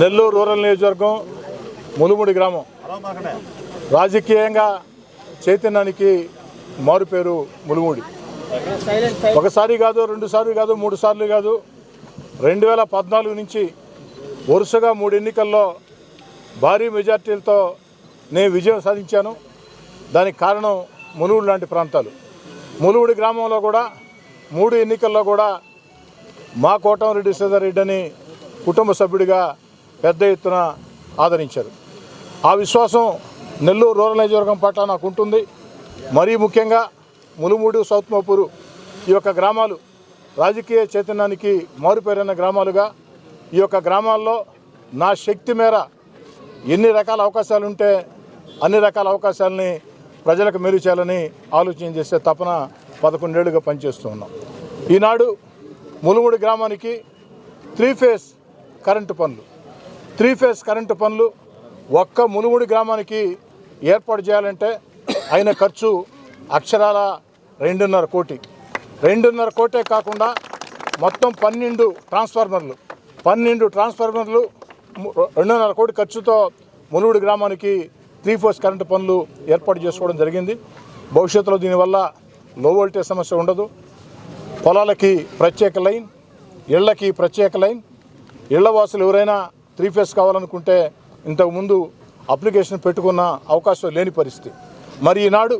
Nellore rural నియోజకవర్గం ములుముడి గ్రామం. రాజకీయంగా చైతన్యానికి మారు పేరు ములుముడి ఒకసారి కాదు రెండు సార్లు కాదు మూడు సార్లు కాదు. రెండు వేల పద్నాలుగు నుంచి వరుసగా మూడు ఎన్నికల్లో భారీ మెజార్టీలతో నేను విజయం సాధించాను. దానికి కారణం ములుగుడు లాంటి ప్రాంతాలు. ములుగుడి గ్రామంలో కూడా మూడు ఎన్నికల్లో కూడా మా కోటంరెడ్డి రెడ్డి అని కుటుంబ సభ్యుడిగా పెద్ద ఎత్తున ఆదరించారు. ఆ విశ్వాసం నెల్లూరు రూరల్ నియోజకవర్గం పట్ల నాకు ఉంటుంది. మరీ ముఖ్యంగా ములుమూడు సౌత్ మోపూరు ఈ యొక్క గ్రామాలు రాజకీయ చైతన్యానికి మారుపేరైన గ్రామాలుగా ఈ యొక్క గ్రామాల్లో నా శక్తి మేర ఎన్ని రకాల అవకాశాలు ఉంటే అన్ని రకాల అవకాశాలని ప్రజలకు మేలు చేయాలని ఆలోచన చేసే తపన పదకొండేళ్ళుగా పనిచేస్తూ ఉన్నాం. ఈనాడు ములుముడి గ్రామానికి త్రీ ఫేస్ కరెంటు పనులు. త్రీ ఫేస్ కరెంటు పనులు ఒక్క ములుముడి గ్రామానికి ఏర్పాటు చేయాలంటే అయిన ఖర్చు అక్షరాల రెండున్నర కోటి. రెండున్నర కోటే కాకుండా మొత్తం పన్నెండు ట్రాన్స్ఫార్మర్లు. పన్నెండు ట్రాన్స్ఫార్మర్లు రెండున్నర కోటి ఖర్చుతో ములుగుడు గ్రామానికి త్రీ ఫోర్స్ కరెంటు పనులు ఏర్పాటు చేసుకోవడం జరిగింది. భవిష్యత్తులో దీనివల్ల లో వోల్టేజ్ సమస్య ఉండదు. పొలాలకి ప్రత్యేక లైన్ ఇళ్ళకి ప్రత్యేక లైన్ ఇళ్ళ వాసులు ఎవరైనా త్రీ ఫేస్ కావాలనుకుంటే ఇంతకుముందు అప్లికేషన్ పెట్టుకున్న అవకాశం లేని పరిస్థితి. మరి ఈనాడు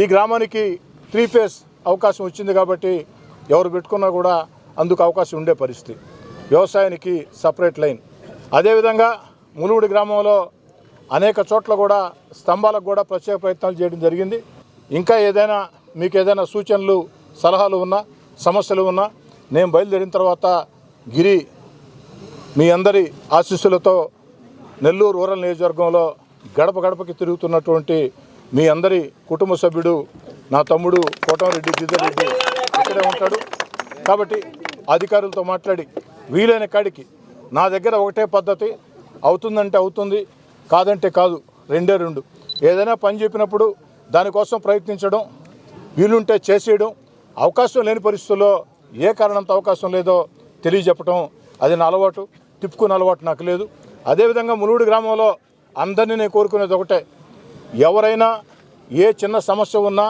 ఈ గ్రామానికి త్రీ ఫేస్ అవకాశం వచ్చింది కాబట్టి ఎవరు పెట్టుకున్నా కూడా అందుకు అవకాశం ఉండే పరిస్థితి. వ్యవసాయానికి సపరేట్ లైన్. అదేవిధంగా ములుగుడి గ్రామంలో అనేక చోట్ల కూడా స్తంభాలకు కూడా ప్రత్యేక ప్రయత్నాలు చేయడం జరిగింది. ఇంకా ఏదైనా మీకు ఏదైనా సూచనలు సలహాలు ఉన్నా సమస్యలు ఉన్నా నేను బయలుదేరిన తర్వాత గిరి మీ అందరి ఆశీస్సులతో నెల్లూరు రూరల్ నియోజకవర్గంలో గడప గడపకి తిరుగుతున్నటువంటి మీ అందరి కుటుంబ సభ్యుడు నా తమ్ముడు కోటంరెడ్డి గిద్దరెడ్డి ఇక్కడే ఉంటాడు. కాబట్టి అధికారులతో మాట్లాడి వీలైన కాడికి నా దగ్గర ఒకటే పద్ధతి అవుతుందంటే అవుతుంది కాదంటే కాదు రెండే రెండు. ఏదైనా పని చెప్పినప్పుడు దానికోసం ప్రయత్నించడం వీలుంటే చేసేయడం అవకాశం లేని పరిస్థితుల్లో ఏ కారణంతో అవకాశం లేదో తెలియజెప్పడం అది నా అలవాటు. తిప్పుకునే అలవాటు నాకు లేదు. అదేవిధంగా ములుగుడు గ్రామంలో అందరినీ నేను కోరుకునేది ఒకటే. ఎవరైనా ఏ చిన్న సమస్య ఉన్నా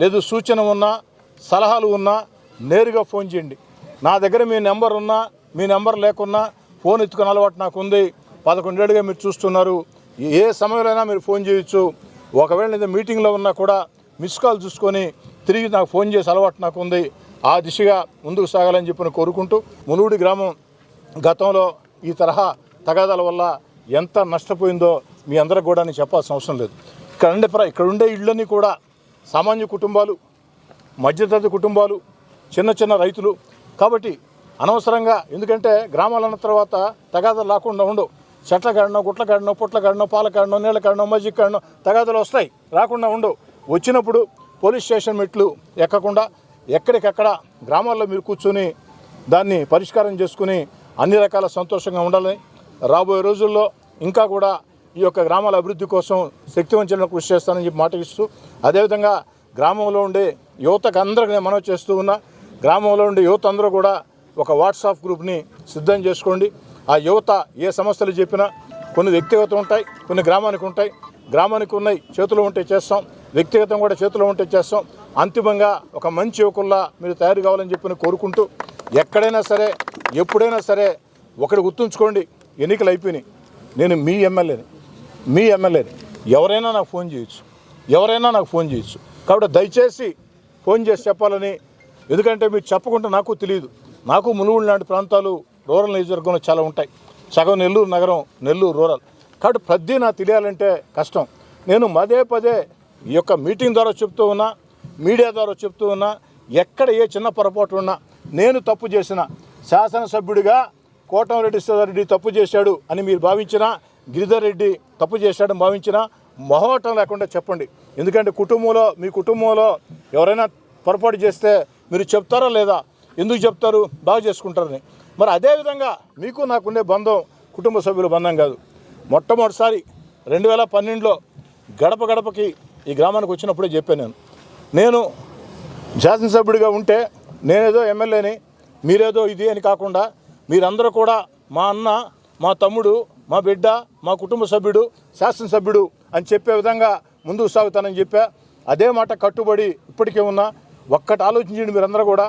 లేదు సూచన ఉన్నా సలహాలు ఉన్నా నేరుగా ఫోన్ చేయండి. నా దగ్గర మీ నెంబర్ ఉన్నా మీ నెంబర్ లేకున్నా ఫోన్ ఎత్తుకునే అలవాటు నాకు ఉంది. పదకొండేళ్ళుగా మీరు చూస్తున్నారు. ఏ సమయంలోనైనా మీరు ఫోన్ చేయొచ్చు. ఒకవేళ నేను మీటింగ్లో ఉన్నా కూడా మిస్ కాల్ చూసుకొని తిరిగి నాకు ఫోన్ చేసే అలవాటు నాకు ఉంది. ఆ దిశగా ముందుకు సాగాలని చెప్పి కోరుకుంటూ మునుగుడి గ్రామం గతంలో ఈ తరహా తగాదాల వల్ల ఎంత నష్టపోయిందో మీ అందరికి కూడా నేను చెప్పాల్సిన అవసరం లేదు. ఇక్కడ ఉండే ప్ర ఇక్కడ ఉండే ఇళ్ళన్నీ కూడా సామాన్య కుటుంబాలు మధ్యతరగతి కుటుంబాలు చిన్న చిన్న రైతులు. కాబట్టి అనవసరంగా ఎందుకంటే గ్రామాలన్న తర్వాత తగాదాలు రాకుండా ఉండవు. చెట్ల కాడనో గుట్ల కాడనో పుట్ల కాడనో పాల కాడనో నీళ్ళ కాడనో మజ్జిగ కాడనో తగాదాలు వస్తాయి రాకుండా ఉండవు. వచ్చినప్పుడు పోలీస్ స్టేషన్ మెట్లు ఎక్కకుండా ఎక్కడికెక్కడ గ్రామాల్లో మీరు కూర్చొని దాన్ని పరిష్కారం చేసుకుని అన్ని రకాల సంతోషంగా ఉండాలని రాబోయే రోజుల్లో ఇంకా కూడా ఈ యొక్క గ్రామాల అభివృద్ధి కోసం శక్తివంచనకు కృషి చేస్తానని చెప్పి మాట ఇస్తూ అదేవిధంగా గ్రామంలో ఉండే యువతకు అందరికి నేను మనవి చేస్తూ ఉన్నా గ్రామంలో ఉండే యువత అందరూ కూడా ఒక వాట్సాప్ గ్రూప్ని సిద్ధం చేసుకోండి. ఆ యువత ఏ సమస్యలు చెప్పినా కొన్ని వ్యక్తిగతం ఉంటాయి కొన్ని గ్రామానికి ఉంటాయి. గ్రామానికి ఉన్నాయి చేతిలో ఉంటే చేస్తాం. వ్యక్తిగతం కూడా చేతిలో ఉంటే చేస్తాం. అంతిమంగా ఒక మంచి యువకుల్లా మీరు తయారు కావాలని చెప్పి కోరుకుంటూ ఎక్కడైనా సరే ఎప్పుడైనా సరే ఒకటి గుర్తుంచుకోండి ఎన్నికలు అయిపోయినాయి. నేను మీ ఎమ్మెల్యేని మీ ఎమ్మెల్యేని ఎవరైనా నాకు ఫోన్ చేయొచ్చు. ఎవరైనా నాకు ఫోన్ చేయొచ్చు. కాబట్టి దయచేసి ఫోన్ చేసి చెప్పాలని ఎందుకంటే మీరు చెప్పకుండా నాకు తెలియదు. నాకు మునుగుడు లాంటి ప్రాంతాలు రూరల్ నియోజకవర్గంలో చాలా ఉంటాయి. సగం నెల్లూరు నగరం నెల్లూరు రూరల్. కాబట్టి ప్రతి నాకు తెలియాలంటే కష్టం. నేను పదే పదే ఈ యొక్క మీటింగ్ ద్వారా చెప్తూ ఉన్నా మీడియా ద్వారా చెప్తూ ఉన్నా ఎక్కడ ఏ చిన్న పొరపాటు ఉన్నా నేను తప్పు చేసిన శాసనసభ్యుడిగా కోటంరెడ్డి రెడ్డి తప్పు చేశాడు అని మీరు భావించిన గిరిధర్ రెడ్డి తప్పు చేశాడని భావించిన మొహోటం లేకుండా చెప్పండి. ఎందుకంటే కుటుంబంలో మీ కుటుంబంలో ఎవరైనా పొరపాటు చేస్తే మీరు చెప్తారా లేదా? ఎందుకు చెప్తారు? బాగా చేసుకుంటారని. మరి అదేవిధంగా మీకు నాకుండే బంధం కుటుంబ సభ్యుల బంధం కాదు. మొట్టమొదటిసారి రెండు వేల పన్నెండులో గడప గడపకి ఈ గ్రామానికి వచ్చినప్పుడే చెప్పాను నేను. నేను శాసనసభ్యుడిగా ఉంటే నేనేదో ఎమ్మెల్యేని మీరేదో ఇది అని కాకుండా మీరందరూ కూడా మా అన్న మా తమ్ముడు మా బిడ్డ మా కుటుంబ సభ్యుడు శాసనసభ్యుడు అని చెప్పే విధంగా ముందుకు సాగుతానని చెప్పా. అదే మాట కట్టుబడి ఇప్పటికే ఉన్నా ఒక్కటి ఆలోచించండి మీరందరూ కూడా.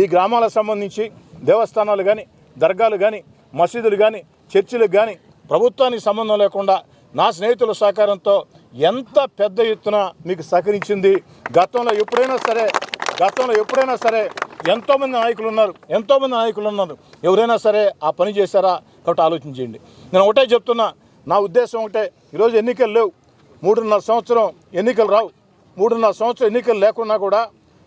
ఈ గ్రామాలకు సంబంధించి దేవస్థానాలు కానీ దర్గాలు కానీ మసీదులు కానీ చర్చిలకు కానీ ప్రభుత్వానికి సంబంధం లేకుండా నా స్నేహితుల సహకారంతో ఎంత పెద్ద ఎత్తున మీకు సహకరించింది. గతంలో ఎప్పుడైనా సరే గతంలో ఎప్పుడైనా సరే ఎంతోమంది నాయకులు ఉన్నారు ఎంతోమంది నాయకులు ఉన్నారు. ఎవరైనా సరే ఆ పని చేశారా కాబట్టి ఆలోచించండి. నేను ఒకటే చెప్తున్నా నా ఉద్దేశం ఒకటే ఈరోజు ఎన్నికలు లేవు. మూడున్నర సంవత్సరం ఎన్నికలు రావు. మూడున్నర సంవత్సరం ఎన్నికలు లేకున్నా కూడా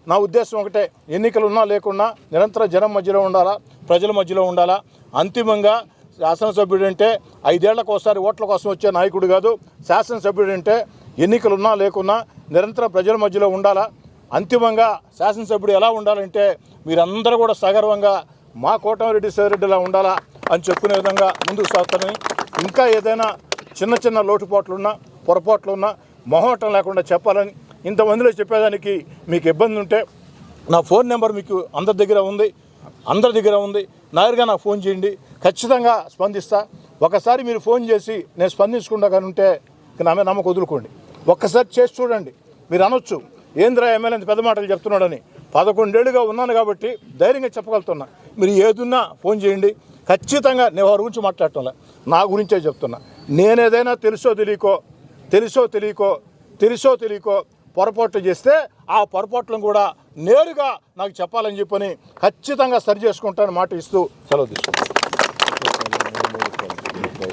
నా ఉద్దేశం ఒకటే ఎన్నికలు ఉన్నా లేకున్నా నిరంతరం జనం మధ్యలో ఉండాలా ప్రజల మధ్యలో ఉండాలా. అంతిమంగా శాసనసభ్యుడు అంటే ఐదేళ్ళకు ఒకసారి ఓట్ల కోసం వచ్చే నాయకుడు కాదు శాసనసభ్యుడు అంటే ఎన్నికలు ఉన్నా లేకున్నా నిరంతరం ప్రజల మధ్యలో ఉండాలా. అంతిమంగా శాసనసభ్యుడు ఎలా ఉండాలంటే మీరందరూ కూడా సగర్వంగా మా కోటమిరెడ్డి శివరెడ్డిలా ఉండాలా అని చెప్పుకునే విధంగా ముందుకు సాగుతానని ఇంకా ఏదైనా చిన్న చిన్న లోటుపాట్లున్నా పొరపాట్లున్నా మొహమాటం లేకుండా చెప్పాలని ఇంతమందిలో చెప్పేదానికి మీకు ఇబ్బంది ఉంటే నా ఫోన్ నెంబర్ మీకు అందరి దగ్గర ఉంది. అందరి దగ్గర ఉంది. నేరుగా నాకు ఫోన్ చేయండి. ఖచ్చితంగా స్పందిస్తా. ఒకసారి మీరు ఫోన్ చేసి నేను స్పందించకుండా కానీ ఉంటే నా మీద నమ్మకం వదులుకోండి. ఒక్కసారి చేసి చూడండి. మీరు అనొచ్చు. ఏంద్రా ఎమ్మెల్యే పెద్ద మాటలు చెప్తున్నాడని. పదకొండేళ్ళుగా ఉన్నాను కాబట్టి ధైర్యంగా చెప్పగలుగుతున్నా. మీరు ఏదున్నా ఫోన్ చేయండి. ఖచ్చితంగా నేను వారి గురించి మాట్లాడటంలే. నా గురించే చెప్తున్నా. నేనేదైనా తెలుసో తెలియకో తెలుసో తెలియకో తెలుసో తెలియకో పొరపాట్లు చేస్తే ఆ పొరపాట్లను కూడా నేరుగా నాకు చెప్పాలని చెప్పని ఖచ్చితంగా సరి చేసుకుంటానని మాట ఇస్తూ సెలవు తీసుకుంటాను